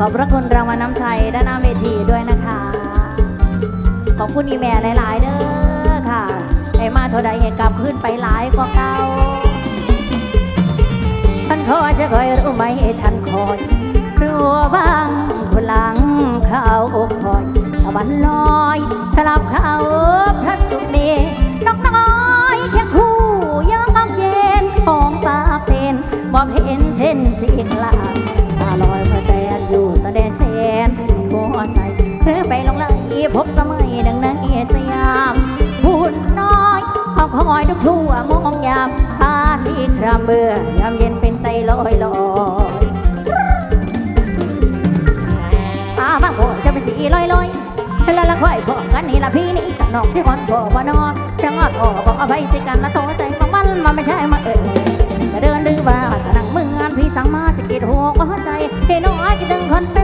ขอบพระคุณรางวัลน้ำใจด้านหน้าเวทีด้วยนะคะ ขอบคุณอีแม่หลาย ๆ เด้อค่ะให้มาเท่าใดให้กลับขึ้นไปหลายกว่าเก่าท่านขอจะคอยรู้ไหมฉันคอยรู้บ้างคนหลังเขาอกคอยตะวันลอยฉลับเขาพระสุเมนกน้อยแค่คู่ยังอมเย็นของปาเป็นมองเห็นเช่นสีกลาง อยู่แสนหัวใจเธอไปลงไหลพบสมัยดังในสยามหุ่นน้อยขอคอยทุกชั่วโมงยามพาสีครามเบื่อยามเย็นเป็นใจลอยลอยตาบ้างโผจะเป็นสีลอยลอยแล้วละค่อยพอกันนี่ละพี่นี่จะนอกสิคนพอบ่นอนเสียงอ่อบอกอภัยสิกันละโตใจของมันมันไม่ใช่มาเออจะเดินดื้อว่าจะนั่งมืองานพี่สั่งมาสะกิดหัวหัวใจเห็นน้อยคิดถึงคนเป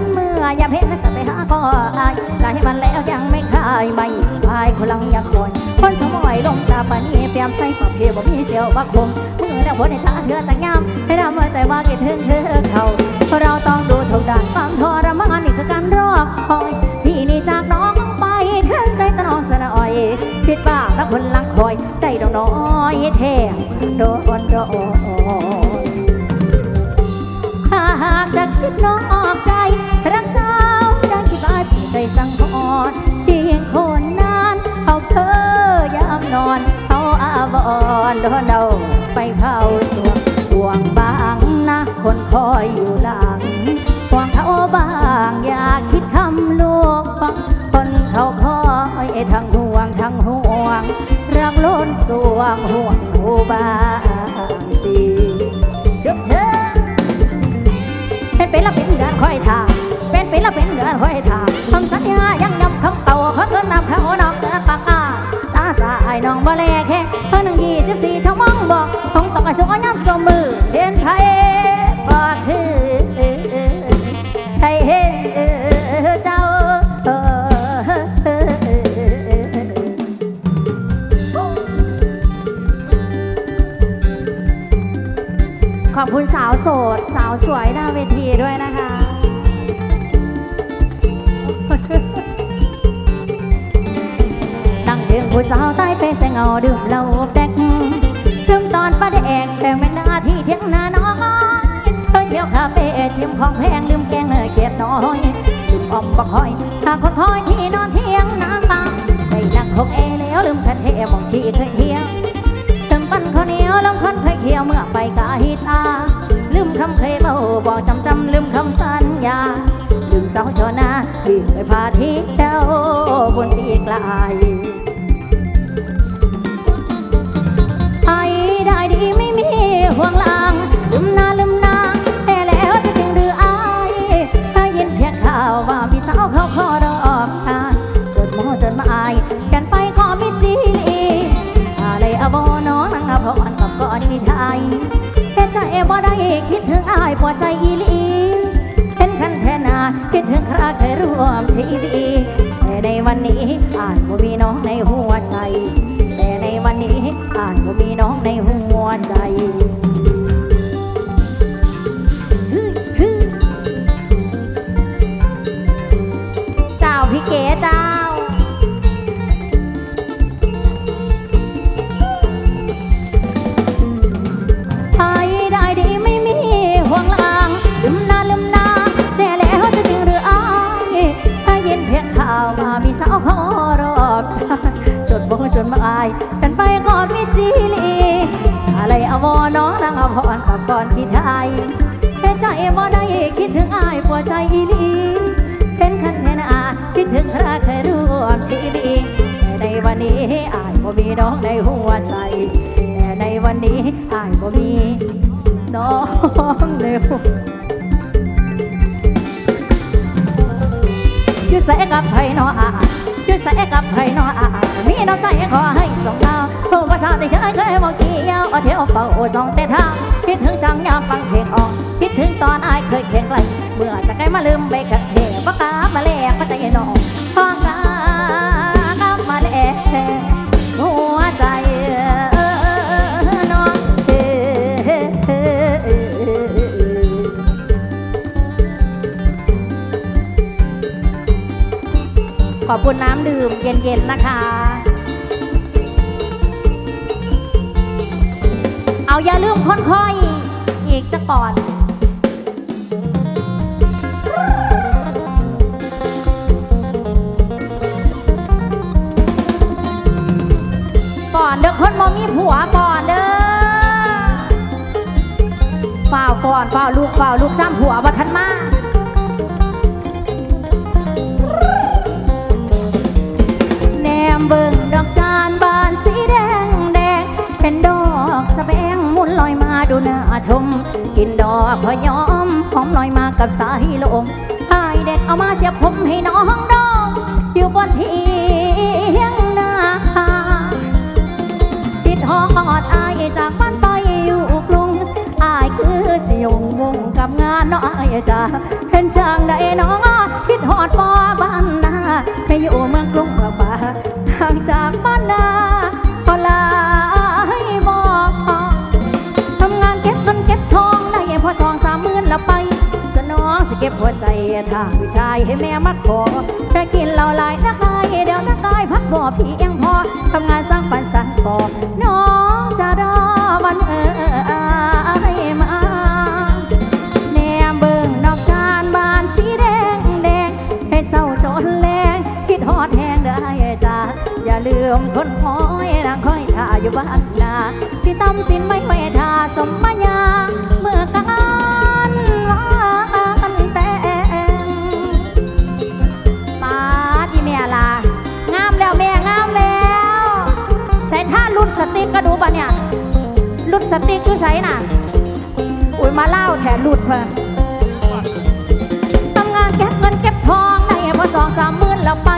ออย่าเพ่นจะไปหาก็อายได้มันแล้วยังไม่คลายไม่สิพายคนลังอยากคอยคนสมอยลงตาปานี้เปียมใส่ปากเพียบ่มีเสียวบักคมมือแล้วพ้นในชาเธอจะงามให้ดำมาใจว่าคิดถึงเธอเขาเราต้องดูทุกด้านความทรมานนี่คือการรอคอยที่นี่จากน้องไปถึงได้ตนองสนอยผิดบ้างแล้วคนลังคอยใจดองน้อยแท้โดนโดนหากจะคิดนอกใจรัก อนดนเดาไปเผาสวงห่วงบางนะคนคอยอยู่หลังห่วงเขาบางอย่าคิดคำลวงคนเขาคอยทั้งห่วงทั้งห่วงรักล้นสวงห่วงหูบางสิจบเธอเป็นเป็นละเป็นเดือนคอยทางเป็นเป็นละเป็นเดือนคอยทางคำสัญญายังยำคำเก่าเขาเกินนำเขานอกเกินปากอาาสายน้องบ่แลแค่เพิ่นหนึ่งยี่สิบสี่ช่องมองบอกคงต้องอาศัยย้ำสมมือเห็นไทยบ่คือไทยเฮเจ้าขอบคุณสาวโสด สาวสวยหน้าเวทีด้วยนะคะ ผู้สาวใต้เปแสงเอาดื่มเหล้าแดกดื่มตอนป้าแดกแทงเป็นหน้าที่เที่ยงนาน้อยเคยเที่ยวคาเฟ่ชิมของแพงลืมแกงเนื้อเขียดน้อยลืมอมบักหอยทางคนคอยที่นอนเที่ยงน้ำตาได้นั่งคงเอแล้วลืมแผ่นเทมองที่เคยเที่ยวถึงปั้นข้าวเหนียวลำคนเคยเคี่ยวเมื่อไปกาฮิตาลืมคำเคยเบาบอกจำจำลืมคำสัญญาลืมสาวชนาที่เคยพาที่เจ้าบนปีกล คิดถึงอายปวดใจอีลีเป็นคันแทนาคิดถึงคราเคยร่วมชีวิตแต่ในวันนี้อายบ่มีน้องในหัวใจ นี้อายบ่มีน้องในหัวใจ แต่ในวันนี้อายบ่มีน้องในหัวยืดใส่กับไผนออายืดใส่กับไผนออามีน้ำใจขอให้ส่งดาวผู้ภาษาที่ฉันเคยบอกกี่ยวเอาเที่ยวเป่าสองแต่ทางคิดถึงจังยามฟังเพลงออกคิดถึงตอนอายเคยเคียงไกลเมื่อจะใกล้มาลืมไปกับเทปกามาแลกก็ใจน้องพอกา คุณน้ำดื่มเย็นๆนะคะ เอาอย่าลืมคนคอยอีกจะก่อนก่อนเด้อคนมมีผัวก่อนเด้อฝ่าวก่อนฝ่าลูกฝ่าลูกซ้ำผัวบ่ทั ชม กินดอกพะยอมหอมลอยมากับสายลม หัวใจทางผู้ชายให้แม่มาขอถ้ากินเหล้าหลายนักกายเดี๋ยวนักกายพักบ่เพียงพอทำงานสร้างฝันสร้างก่อน้องจะรอวันเออมาแนมเบิ่งดอกจานบานสีแดงแดงให้เศร้าจนแรงคิดฮอดแหงได้จ้าอย่าลืมคนคอยนางคอยท่าอยู่บ้านนาสิตำสินไม่ไม่ท่าสมมัญญาเมื่อกัน สติ๊กปะเนี่ยรุ่นสติ๊กคือใส่น่ะ อุ้ยมาเล่าแถหลุดเพอทำงานเก็บเงินเก็บทองได้พอสองสามหมื่นแล้วไป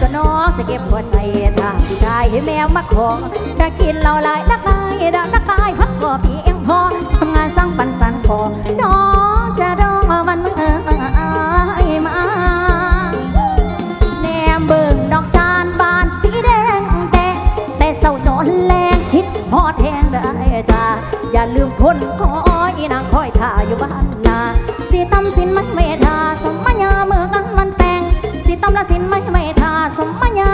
สนองสเก็บหัวใจทางผู้ชายให้แมวมาขอถ้ากินเหล้าหลายนักลายดักนักกายพักก็เพียงพอทำงานสร้างปันสันพอน้องจะรอวันเมื่อ อย่าลืมคนคอยนางคอยท่าอยู่บ้านนาสีตำสินไม่ไม่ทาสมัญญาเมื่อกันมันแต่งสีตำละสินไม่ไม่ทาสมมัญญา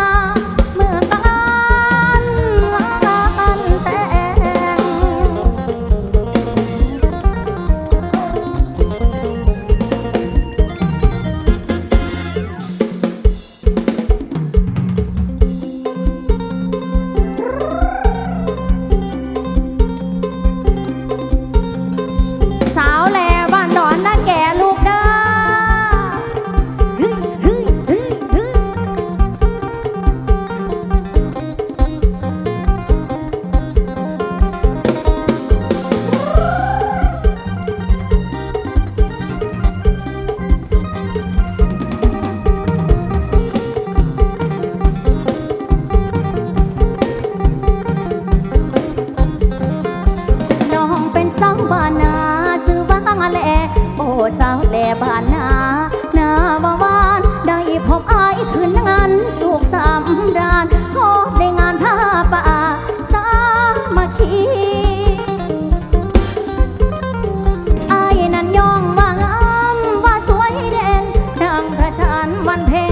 พระจันทร์วันเพ็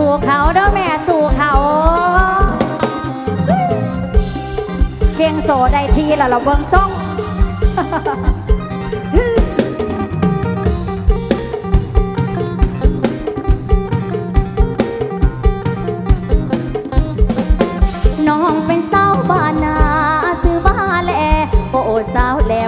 สู่เขาเด้อแม่สู่เขาเพียงโสได้ทีละเราเบิ่งซ่องน้องเป็นสาวบ้านนาซื้อบ้านแลโอ้สาวแล่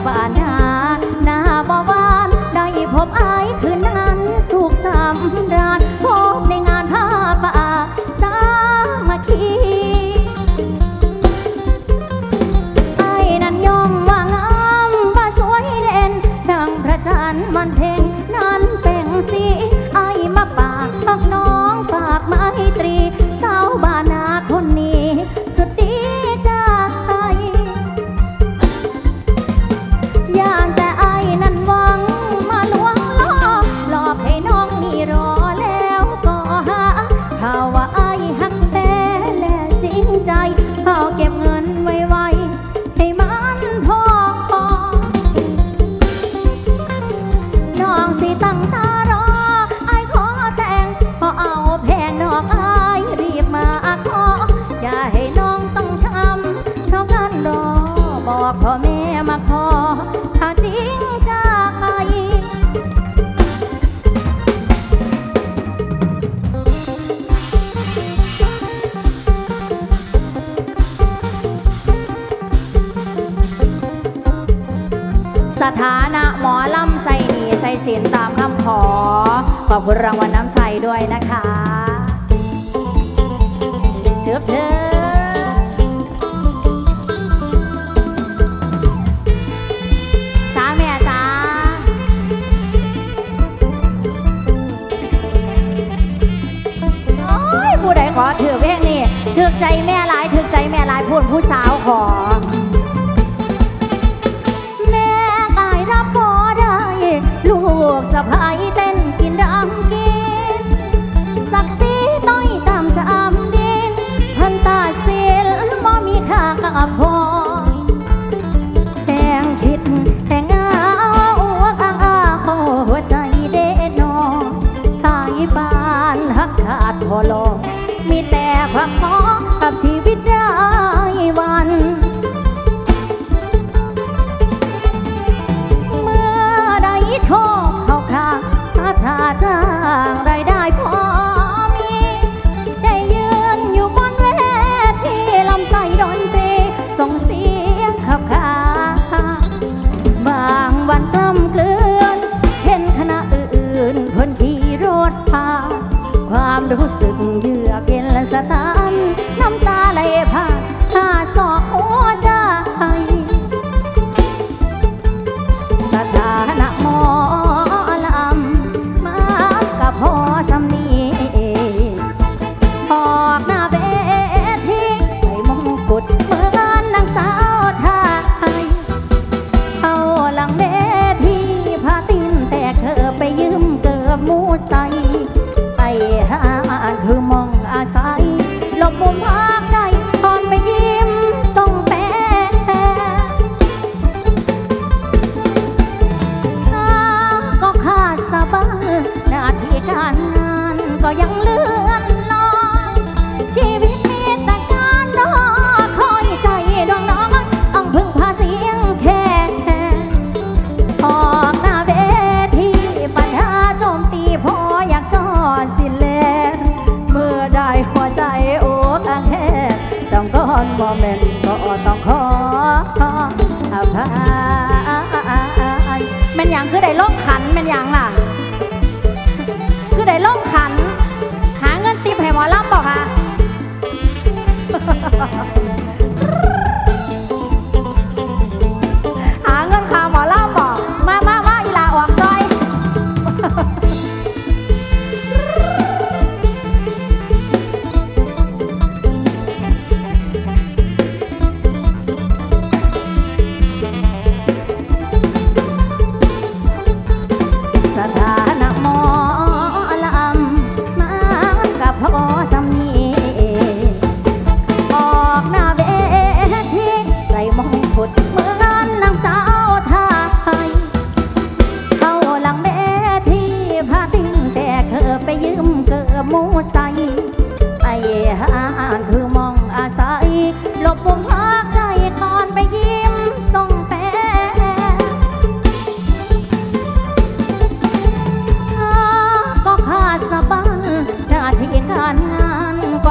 ขอบคุณรางวัลน้ำใจด้วยนะคะเชิบเชิดขอถือเพลงนี่ถือใจแม่หลายถือใจแม่หลายพูดผู้สาวขอ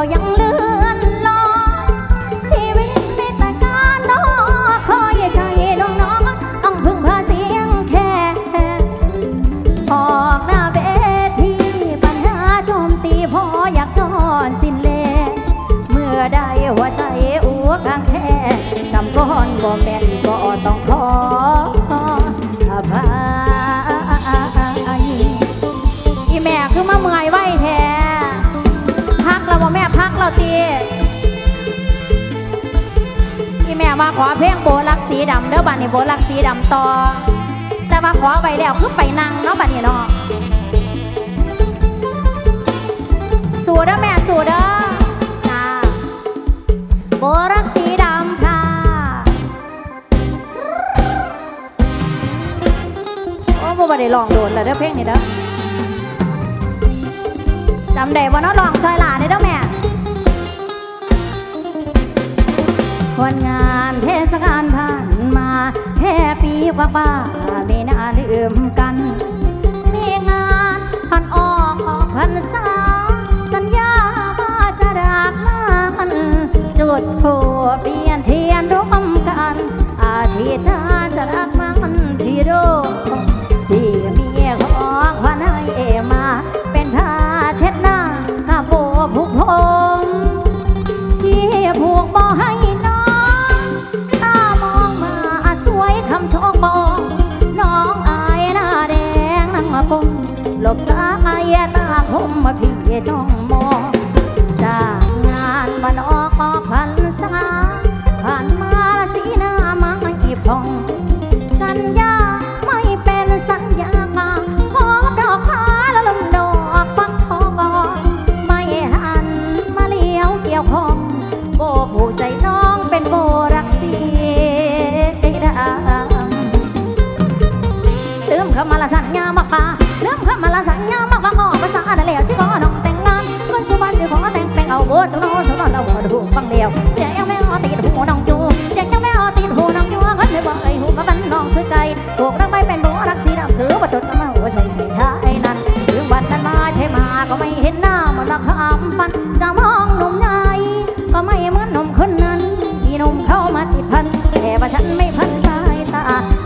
好养乐。 โบลักสีดำเด้อบ้านนี้โบลักสีดำต่อ แต่ว่าขอไปแล้วคือไปนั่งเนาะบ้านนี้เนาะสู่เด้อแม่สู่เด้อจ้าโบลักสีดำค่ะโอ้บ่ได้ลองโดนแล้วเด้อเพลงนี้เด้อจำได้ว่าน้องลองชอยหลาเด้อแม่ วันงานเทศกาลผ่านมาแค่ปีกว่าๆไม่น่าลืมกัน มีงานพันออกออกพันสาสัญญาว่าจะรักมันจุดโทเปลี่ยนเทียนร่วมกันอาทิตย์ บสายตาคมมาพี่จ้อง เดียเสียงยังไม่เอาติดหูน้องจูเสียงยังไม่เอาติดหูน้องจูคนเลยบอกไอ้หูกับมันน้องสวยใจถูกรักไม่เป็นโบรักสีดำถือว่าจดจำมาหัวใจใจท้ายนั้นถึงวันนั้นมาใช่มาก็ไม่เห็นหน้ามันละคำฟันจะมองหนุ่มใหญ่ก็ไม่เหมือนหนุ่มคนนั้นอีหนุ่มเข้ามาติดพันแต่ว่าฉันไม่พันสายตา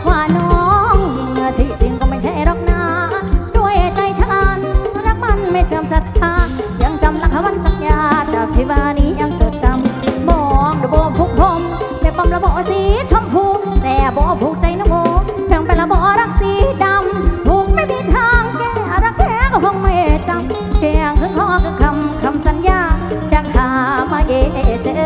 ว่าน้องยิ่งเงือที่จริงก็ไม่ใช่รอกนะด้วยใจฉันรักมันไม่เสื่อมศรัทธายังจำหลักคำวันสัญญาจากที่บ้านี้ สีชมพู แต่บอผูกใจนะโมเพียงเป็นระบอรักสีดำผูกไม่มีทางแก้รักแท้ก็คงไม่จำเพียงคือข้อคือคำคำสัญญาดังขามาเอเจอ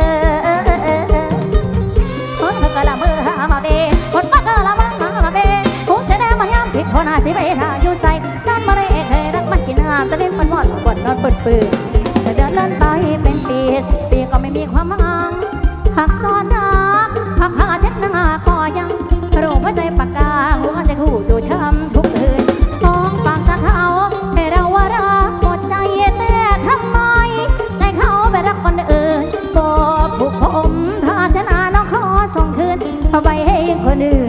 คนก็กะละมือหามาเบคนก็กะละมาหามาเบกูจะได้มันย้ำผิดคนอาสิไปหาอยู่ใส่นั่นมาเลยเคยรักมันกินน้ำตะเล่นมันวอดบนนอนเปิดปืนจะเดินเล่นไปเป็นปีสิบปีก็ไม่มีความหวังหักซ้อน เอาไปให้คนอื่น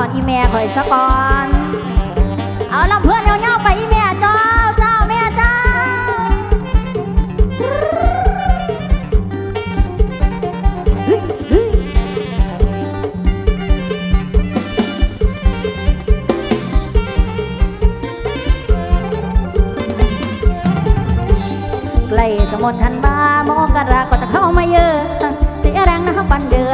อนอีเมลข่อยสะก่อน เอาลำเพื่อนเงาๆไปอีเมลเจ้าเจ้าแม่เจ้าใกล้จะหมดทันบาโมกราก็จะเข้ามาเยอะ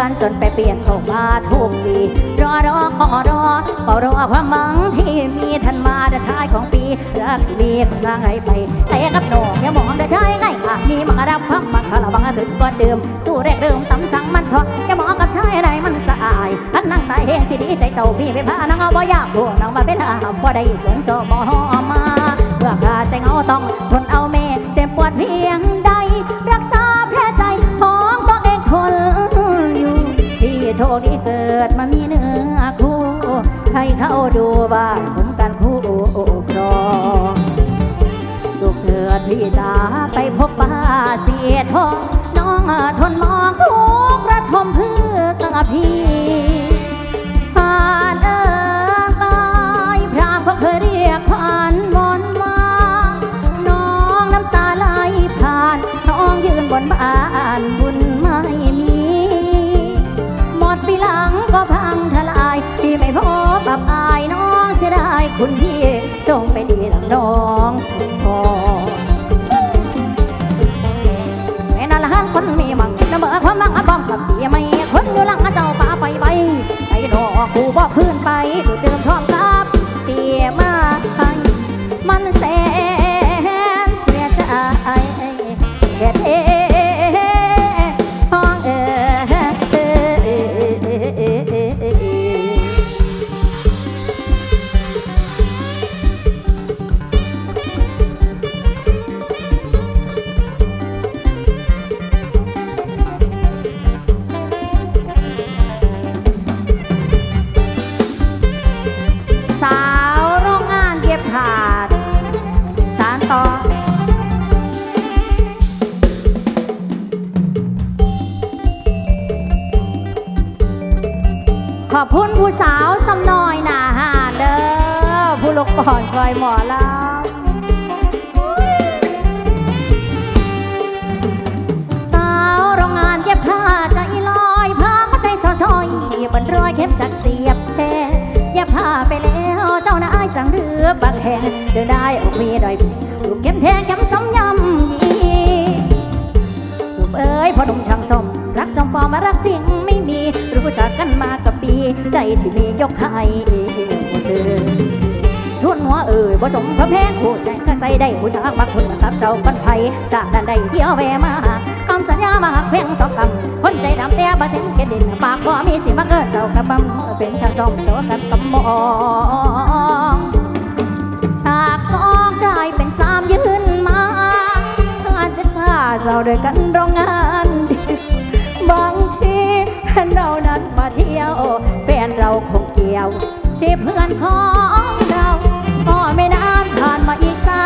อนจนไปเปลี่ยนเข้ามาทุกปี รอรอขอรอเฝ้ารอความหวังที่มีทันมาแต่ท้ายของปีรักมีคนสร้างไปแต่กับหนงอย่ามองได้ใช่ไงค่ะมีมารับความมาคาบังถึงก่อนเดิม สู้แรกเดิมตำสั่งมันทอดอย่ามองกับชายใดมันสะอายอันนั่งตายเฮงสิดีใจเจ้าพี่ไปพานังเอาบ่อยากพวนังมาเป็นอาพอได้จนโจมอมาเมื่อขาใจเงาต้องทนเอาเมเจ็บปวดเพียงใด เสียทองน้องทนมองทุกระทมเพื่อพี่ผ่านเอยพรามก็เคยเรียกผ่านมนมาน้องน้ำตาไหลผ่านน้องยืนบนบ้านบุญไม่มี หมดปีหลังก็พังทลายพี่ไม่พบกับอายน้องเสียดายคุณพี่จงไปดีดังน้องสุ อบางแห่งเดินได้ออกมีดอยถูกเข็มแทงเข็มซ้ำยำยีลูกเอ้ยพ่อหนุ่มช่างสม รักจอมปลอมารักจริงไม่มี รู้จักกันมากับปี ใจที่มียกให้หมดเลยทุนหัวเอ่ยผสมพระแพงผู้ใจก็ใส่ได้ผู้ชากมาคุณกับเจ้ากันไผจากด้านใดเที่ยวแวมาคำสัญญามาหักเพียงสองคำคนใจดำแต่บ่ถึงเกดินปากบ่มีสิมาเกิดเจ้ากระบำเป็นชางสมตัวกันกำมอ เจ้าด้วยกันโรงงานบางทีเรานั้นมาเที่ยวแฟนเราคงเกี่ยวที่เพื่อนของเราก็ไม่นานผ่านมาอีกสา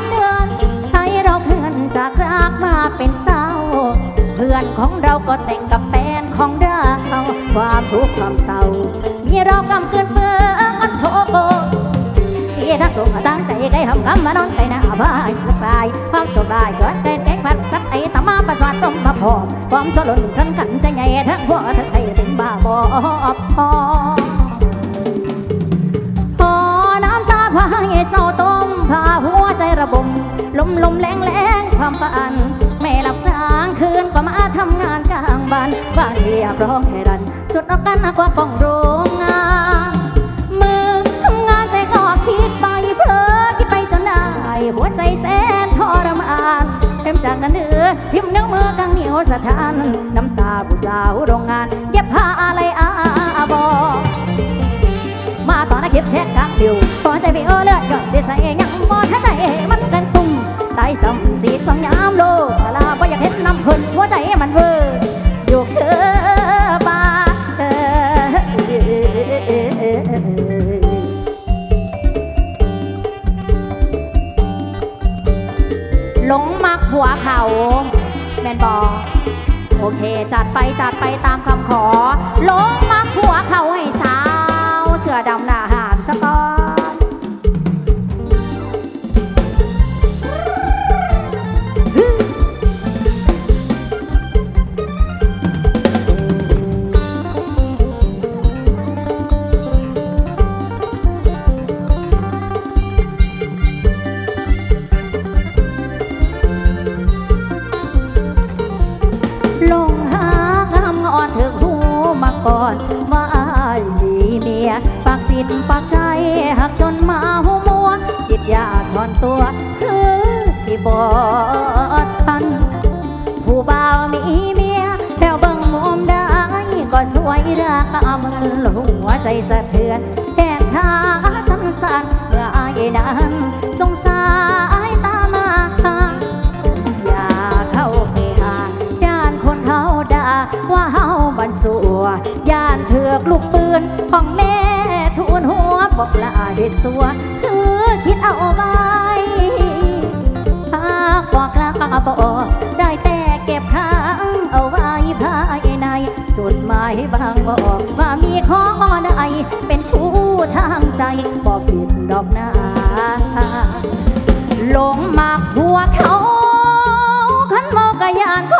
มเดือนให้เราเพื่อนจากรักมาเป็นเศร้า เพื่อนของเราก็แต่งกับแฟนของเราความทุกข์ความเศร้า มีเรากำเกินเบื่อมันโทษที่ทั้งตัวตั้งใจไกลทำคำมานอนไกลหน้าบ้านสบายความสบายเกิดเต้น ตามาประสาทต้มมาพอความสลดทั้งขันใจใหญ่ทั้งหัวทั้งใจถึงบ้าบอพอพอน้ำตาพายเศร้าต้มพาหัวใจระบมลมลมแรงแรงความฝันไม่หลับกลางคืนก็มาทำงานกลางบ้านบ้านเรียบร้องให้รันสุดออกกันกว่าป้องโร สถาน น้ำตาผู้สาวโรงงาน เย็บผ้าอะไรอาบอมาตอนนักเก็บแท็กกลางดิวพอใจไปเออเลือดก็เสียใส่ยังบอถ้าใจมันกันตุ้มตายสัมสีสองยามโลกลาบ่อยากเห็นน้ำเพิ่นหัวใจมันเวอ อยากถอนตัวคือสิบอทัน ผู้บ่าวมีเมียแล้วบิ่งมุมได้ก็สวยราคามันหัวใจสะเทือนแทนขาทันสั่นเมื่ออายนั้นสงสายตามาอย่าเข้าไปหาย่านคนเขาด่าว่าเฮาบันสัวย่านเถือกลูกปืนของแม่ทูนหัวบอกลาเหตุสัว คิดเอาไว้ถ้าบอกลาบอกได้แต่เก็บค้างเอาไว้ภายในจดหมายบางบอกว่ามีขอใดเป็นชู้ทางใจบอกผิดดอกนาหลงมากหัวเขาขันมอกยานค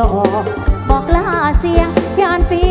ดอกบอกลาเสียงยานปี